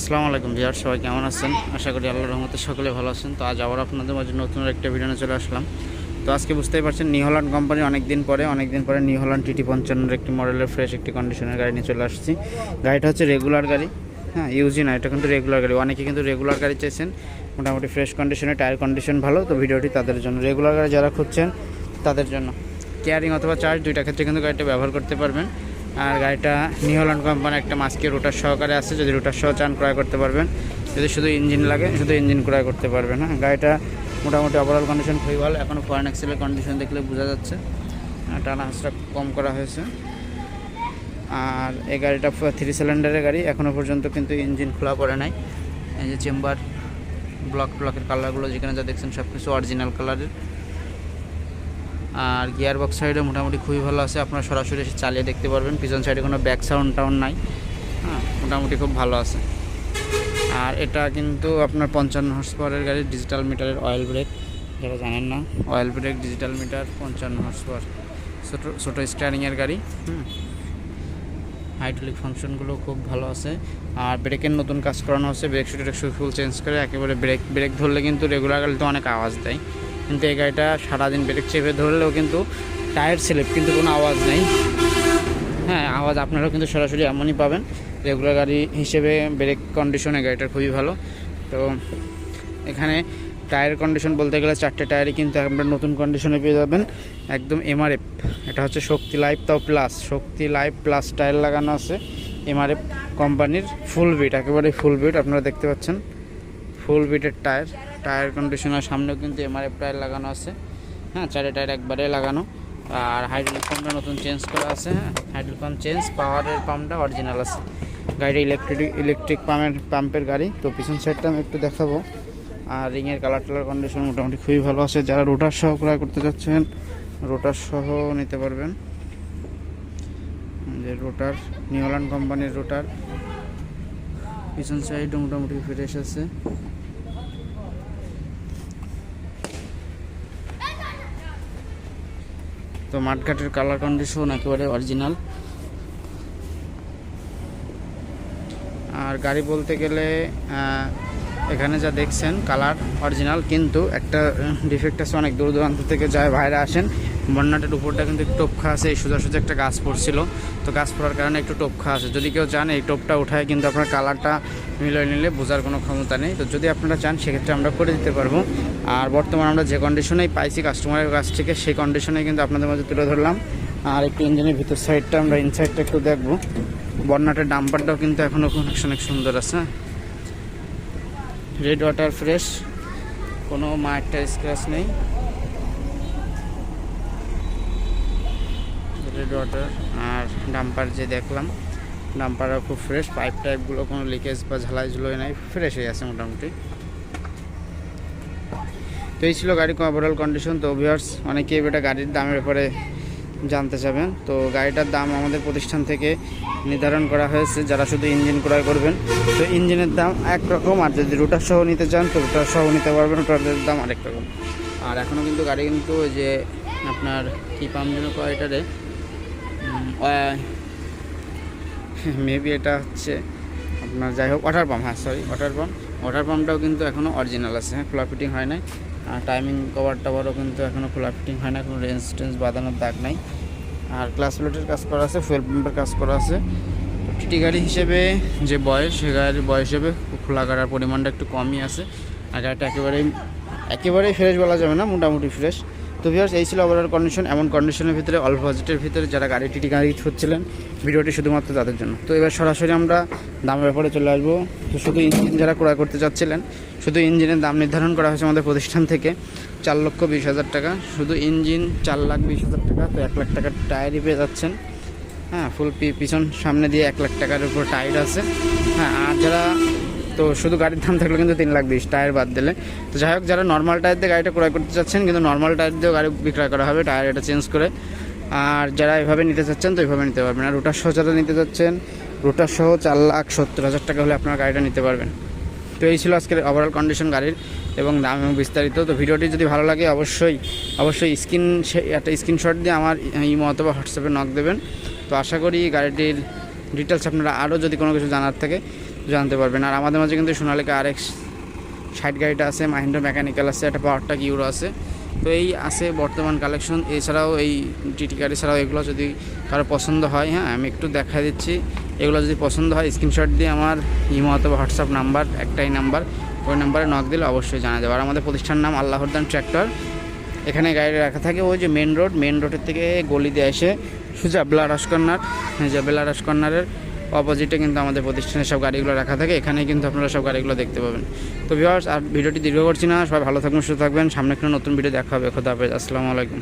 আসসালামু আলাইকুম বিহার সবাই কেমন আছেন? আশা করি আল্লাহর রহমতে সকলে ভালো আছেন। তো আজ আবার আপনাদের মাঝে নতুন একটা ভিডিও চলে আসলাম। তো আজকে বুঝতেই পারছেন নিহলান্ড কোম্পানি অনেক দিন পরে অনেক দিন পরে নিহলান্ড টিটি পঞ্চান্নর একটি মডেলের ফ্রেশ একটি কন্ডিশনের গাড়ি নিয়ে চলে আসছি। গাড়িটা হচ্ছে রেগুলার গাড়ি হ্যাঁ ইউজি না, এটা কিন্তু রেগুলার গাড়ি। অনেকে কিন্তু রেগুলার গাড়ি চাইছেন, মোটামুটি ফ্রেশ কন্ডিশনে টায়ার কন্ডিশন ভালো। তো ভিডিওটি তাদের জন্য রেগুলার গাড়ি যারা খুঁজছেন, তাদের জন্য। কেয়ারিং অথবা চার্জ দুইটা ক্ষেত্রে কিন্তু গাড়িটা ব্যবহার করতে পারবেন। আর গাড়িটা নিহল্যান্ড কোম্পানি একটা মাস্কে রোটার সহকারে আছে, যদি রোটার সহ চান ক্রয় করতে পারবেন। যদি শুধু ইঞ্জিন লাগে, শুধু ইঞ্জিন ক্রয় করতে পারবেন হ্যাঁ। গাড়িটা মোটামুটি ওভারঅল কন্ডিশন খুবই ভালো। এখনও ফরেন এক্সেলের কন্ডিশন দেখলে বোঝা যাচ্ছে। টানা হাঁসটা কম করা হয়েছে। আর এই গাড়িটা থ্রি সিলিন্ডারের গাড়ি। এখনও পর্যন্ত কিন্তু ইঞ্জিন খোলা পড়ে নাই। এই যে চেম্বার ব্লক ব্লকের কালারগুলো যেখানে যা দেখছেন সব কিছু অরিজিনাল কালারের আর গিয়ার বক্স সাইডে মোটামুটি খুবই ভালো আছে। আপনারা সরাসরি এসে চালিয়ে দেখতে পারবেন। পিছন সাইডে কোনো ব্যাক সাউন্ড টাউন নাই। হ্যাঁ মোটামুটি খুব ভালো আছে। আর এটা কিন্তু আপনার পঞ্চান্ন হর্স পাওয়ারের গাড়ি ডিজিটাল মিটারের অয়েল ব্রেক যারা জানেন না অয়েল ব্রেক ডিজিটাল মিটার পঞ্চান্ন হর্স পাওয়ার ছোটো ছোটো স্টারিংয়ের গাড়ি, হুম। হাইড্রোলিক ফাংশনগুলো খুব ভালো আছে। আর ব্রেকের নতুন কাজ করানো হচ্ছে। ব্রেক শুটে ফুল চেঞ্জ করে, একেবারে ব্রেক ব্রেক ধরলে কিন্তু রেগুলার গাড়িতে অনেক আওয়াজ দেয়। কিন্তু এই গাড়িটা সারাদিন ব্রেক চেপে ধরলেও কিন্তু টায়ার স্লিপ, কিন্তু কোনো আওয়াজ নেই। হ্যাঁ আওয়াজ আপনারাও কিন্তু সরাসরি এমনই পাবেন। রেগুলার গাড়ি হিসেবে ব্রেক কন্ডিশনে গাড়িটা খুবই ভালো। তো এখানে টায়ার কন্ডিশন বলতে গেলে চারটে টায়ারই কিন্তু আপনার নতুন কন্ডিশনে পেয়ে যাবেন। একদম এমআরএফ, এটা হচ্ছে শক্তি লাইফ তাও plus. Shakti life plus tyre লাগানো আছে এমআরএফ কোম্পানির ফুল বিট একেবারে ফুল বিট, আপনারা দেখতে পাচ্ছেন। ফুল বিটের টায়ার টায়ার কন্ডিশনের সামনেও কিন্তু এমআরএফ টায়ার লাগানো আছে। হ্যাঁ চারে টায়ার একবারে লাগানো। আর হাইড্রোলিক পাম্পটা নতুন চেঞ্জ করা আছে হ্যাঁ। হাইড্রোলিক পাম্প চেঞ্জ, পাওয়ারের পাম্পটা অরিজিনাল আছে। গাড়িটা ইলেকট্রিক ইলেকট্রিক পাম্পের পাম্পের গাড়ি। তো পিছন সাইডটা আমি একটু দেখাবো। আর রিংয়ের কালার টালার কন্ডিশন মোটামুটি খুবই ভালো আছে। যারা রোটার সহ ক্রয় করতে যাচ্ছেন রোটার সহ নিতে পারবেন। যে রোটার নিউল্যান্ড কোম্পানির রোটার পিছন সাইডও মোটামুটি ফ্রেশ আছে। তো মাঠঘাটের কালার কন্ডিশন একেবারে অরিজিনাল আর গাড়ি বলতে গেলে এখানে যা দেখছেন, কালার অরিজিনাল, কিন্তু একটা ডিফেক্ট আছে অনেক দূর দূরান্ত থেকে যায় বাইরে আসেন। বন্যাটের উপরটা কিন্তু একটু টোপ খা আছে, এই সোজা সোজা একটা গাছ পড়ছিল। তো গাছ পড়ার কারণে একটু টোপ খা আছে। যদি কেউ চান এই টোপটা উঠায় কিন্তু আপনার কালারটা মিলিয়ে নিলে বোঝার কোনো ক্ষমতা নেই। তো যদি আপনারা চান, সেক্ষেত্রে আমরা করে দিতে পারব। আর বর্তমানে আমরা যে কন্ডিশনেই পাইছি কাস্টমারের কাছ থেকে, সেই কন্ডিশনে কিন্তু আপনাদের মধ্যে তুলে ধরলাম। আর একটু ইঞ্জিনের ভিতর সাইডটা আমরা ইনসাইডটা একটু দেখব। বন্যাটের ডাম্পারটাও কিন্তু এখনও অনেক সুন্দর আছে রেড ওয়াটার ফ্রেশ কোনো মায়েরটা স্ক্র্যাচ নেই। রেড ওয়াটার আর ডাম্পার যে দেখলাম ডাম্পারও খুব ফ্রেশ পাইপ টাইপগুলো কোনো লিকেজ বা ঝালাই ঝুলোয় নাই ফ্রেশ হয়ে আছে মোটামুটি। তো এই ছিল গাড়ি ওভারঅল কন্ডিশন তো ভিউয়ার্স অনেকেই এটা গাড়ির দামের ব্যাপারে জানতে চাবেন। তো গাড়িটার দাম আমাদের প্রতিষ্ঠান থেকে নির্ধারণ করা হয়েছে, যারা শুধু ইঞ্জিন ক্রয় করবেন। তো ইঞ্জিনের দাম একরকম, আর যদি রোটার সহ নিতে চান, তো রোটার সহ নিতে পারবেন, রোটারের দাম আরেক রকম। আর এখনও কিন্তু গাড়ি কিন্তু ওই যে আপনার কী পাম্প যেন কয় এটারে? মেবি এটা হচ্ছে আপনার যাই হোক ওয়াটার পাম্প হ্যাঁ সরি ওয়াটার পাম্প ওয়াটার পাম্পটাও কিন্তু এখনও অরিজিনাল আছে হ্যাঁ ফিটিং হয় নাই। টাইমিং কভার টাভারও কিন্তু এখনও খোলা ফিটিং হয় না, কোনো রেঞ্জ টেঞ্জ বাঁধানোর দাগ নাই। আর ক্লাস প্লেটের কাজ করা আছে ফুয়েল পাম্পের কাজ করা আছে। টিটি গাড়ি হিসেবে যে বয়স, সে গাড়ির বয়স হিসেবে খোলা গাড়ার পরিমাণটা একটু কমই আছে। আর গাড়িটা একেবারেই একেবারেই ফ্রেশ বলা যাবে না, মোটামুটি ফ্রেশ তো ভিউয়ার্স এই ছিল ওভারঅল কন্ডিশন এমন কন্ডিশনের ভিতরে অল্প বাজেটের ভিতরে যারা গাড়ি টিটি গাড়ি খুঁজছিলেন ভিডিওটি শুধুমাত্র তাদের জন্য। তো এবার সরাসরি আমরা দামের ব্যাপারে চলে আসব। তো শুধু ইঞ্জিন যারা ক্রয় করতে চাচ্ছিলেন, শুধু ইঞ্জিনের দাম নির্ধারণ করা হয়েছে আমাদের প্রতিষ্ঠান থেকে, চার লক্ষ বিশ হাজার টাকা। শুধু ইঞ্জিন চার লাখ বিশ হাজার টাকা, তো এক লাখ টাকার টায়ারই পেয়ে যাচ্ছেন। হ্যাঁ ফুল পিছন সামনে দিয়ে এক লাখ টাকার উপর টায়ার আছে। হ্যাঁ আর যারা তো শুধু গাড়ির দাম থাকলে কিন্তু তিন লাখ বিশ, টায়ার বাদ দিলে। তো যাই হোক, যারা নর্মাল টায়ার দিয়ে গাড়িটা ক্রয় করতে চাচ্ছেন, কিন্তু নর্মাল টায়ার দিয়েও গাড়ি বিক্রয় করা হবে টায়ার এটা চেঞ্জ করে। আর যারা এভাবে নিতে চাচ্ছেন, তো এভাবে নিতে পারবেন। আর রোটার সহ যারা নিতে চাচ্ছেন রোটার সহ চার লাখ সত্তর হাজার টাকা হলে আপনার গাড়িটা নিতে পারবেন। তো এই ছিল আজকের ওভারঅল কন্ডিশন গাড়ির এবং দাম এবং বিস্তারিত। তো ভিডিওটি যদি ভালো লাগে, অবশ্যই অবশ্যই স্ক্রিন একটা স্ক্রিনশট দিয়ে আমার ইমো অথবা হোয়াটসঅ্যাপে নক দেবেন। তো আশা করি গাড়িটির ডিটেলস আপনারা আরও যদি কোনো কিছু জানার থাকে জানতে পারবেন। আর আমাদের মাঝে কিন্তু সোনালিকা আর এক্স ষাট গাড়িটা আছে, মাহিন্দ্রা মেকানিক্যাল আছে, একটা পাওয়ার টাক ইউরো আছে। তো এই আছে বর্তমান কালেকশন। এছাড়াও এই টিটি গাড়ি ছাড়াও এগুলো যদি কারও পছন্দ হয় হ্যাঁ আমি একটু দেখা দিচ্ছি। এগুলো যদি পছন্দ হয়, স্ক্রিনশট দিয়ে আমার ইমো অথবা হোয়াটসঅ্যাপ নাম্বার, একটাই নাম্বার, ওই নাম্বারে নক দিলে অবশ্যই জানা যাবে। আর আমাদের প্রতিষ্ঠান নাম আল্লাহরদান ট্র্যাক্টর। এখানে গাড়ি রাখা থাকে ওই যে মেন রোড মেন রোডের থেকে গলি দিয়ে এসে সোজা বেলারস কর্নার যে বেলারস কর্নারের অপোজিটে কিন্তু আমাদের প্রতিষ্ঠানের সব গাড়িগুলো রাখা থাকে, এখানেই কিন্তু আপনারা সব গাড়িগুলো দেখতে পাবেন। তো ভিউয়ার্স, আর ভিডিওটি দীর্ঘ করছি না, সবাই ভালো থাকবেন, সুস্থ থাকবেন, সামনে একটা নতুন ভিডিও দেখা হবে, খোদা হাফেজ, আসসালামু আলাইকুম।